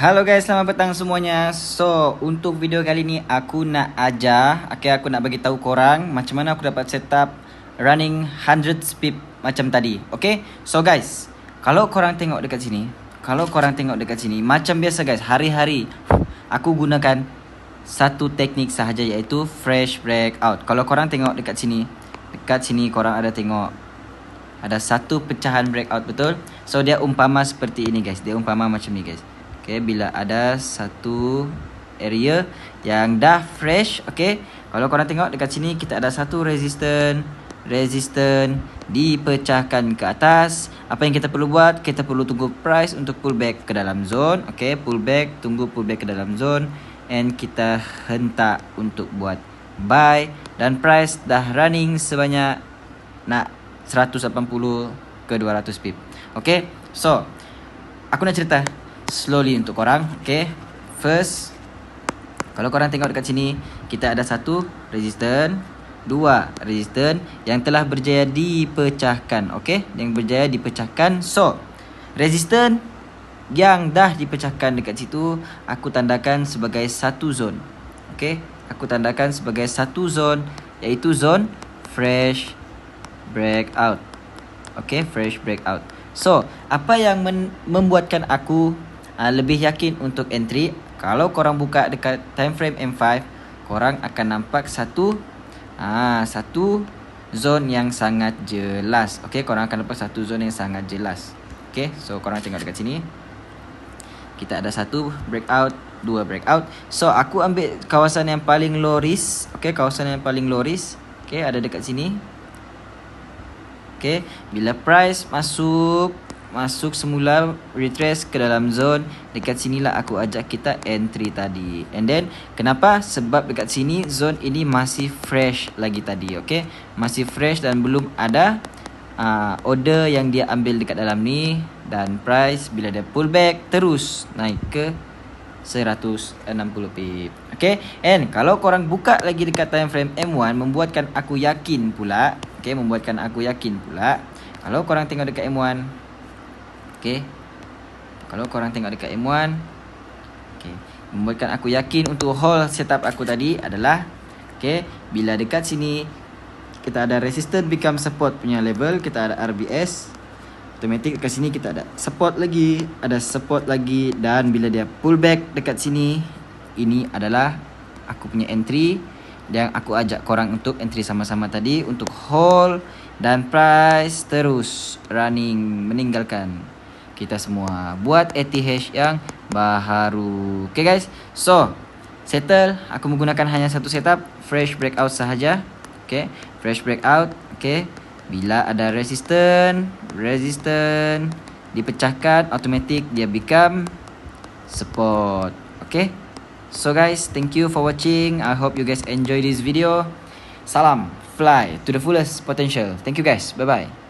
Hello guys, selamat petang semuanya. So, untuk video kali ni aku nak ajar, okay, aku nak bagi tahu korang macam mana aku dapat setup running 100 speed macam tadi. Okay? So guys, kalau korang tengok dekat sini, kalau korang tengok dekat sini, macam biasa guys, hari-hari aku gunakan satu teknik sahaja iaitu fresh breakout. Kalau korang tengok dekat sini, dekat sini korang ada tengok ada satu pecahan breakout betul so dia umpama seperti ini guys dia umpama macam ni guys okay bila ada satu area yang dah fresh okay kalau korang tengok dekat sini kita ada satu resistant resistant dipecahkan ke atas apa yang kita perlu buat kita perlu tunggu price untuk pull back ke dalam zone okay pull back tunggu pull back ke dalam zone and kita hentak untuk buat buy dan price dah running sebanyak nak 180 ke 200 pip. Okay. So, aku nak cerita slowly untuk korang. Okay. First, kalau korang tengok dekat sini, kita ada satu resistant, dua resistant yang telah berjaya dipecahkan. Okay. Yang berjaya dipecahkan. So, resistant yang dah dipecahkan dekat situ, aku tandakan sebagai satu zone. Okay. Aku tandakan sebagai satu zone, iaitu zone fresh breakout. Okay, fresh breakout. So, apa yang membuatkan aku uh, lebih yakin untuk entry? Kalau korang buka dekat time frame M5, korang akan nampak satu ah uh, satu zone yang sangat jelas. Okay, korang akan nampak satu zone yang sangat jelas. Okay, so korang tengok dekat sini. Kita ada satu breakout, dua breakout. So, aku ambil kawasan yang paling low risk. Okay, kawasan yang paling low risk. Okay, ada dekat sini. Okay, bila price masuk masuk semula retrace ke dalam zone dekat sinilah aku ajak kita entry tadi. And then kenapa? Sebab dekat sini zone ini masih fresh lagi tadi, okay? Masih fresh dan belum ada uh, order yang dia ambil dekat dalam ni dan price bila dia pull back terus naik ke 160 pip. Okay, and kalau korang buka lagi dekat time frame M1 membuatkan aku yakin pula Okay, membuatkan aku yakin pula Kalau korang tengok dekat M1 Okay Kalau korang tengok dekat M1 Okay Membuatkan aku yakin untuk whole setup aku tadi adalah Okay Bila dekat sini Kita ada resistance become support punya level Kita ada RBS Automatic dekat sini kita ada support lagi Ada support lagi Dan bila dia pull back dekat sini Ini adalah Aku punya entry yang aku ajak korang untuk entry sama-sama tadi untuk hold dan price terus running meninggalkan kita semua buat ATH yang baharu. Okay guys. So, settle aku menggunakan hanya satu setup fresh breakout sahaja. Okay, fresh breakout. Okay. Bila ada resistance, resistance dipecahkan automatic dia become support. Okay. So guys, thank you for watching. I hope you guys enjoy this video. Salam, fly to the fullest potential. Thank you guys. Bye-bye.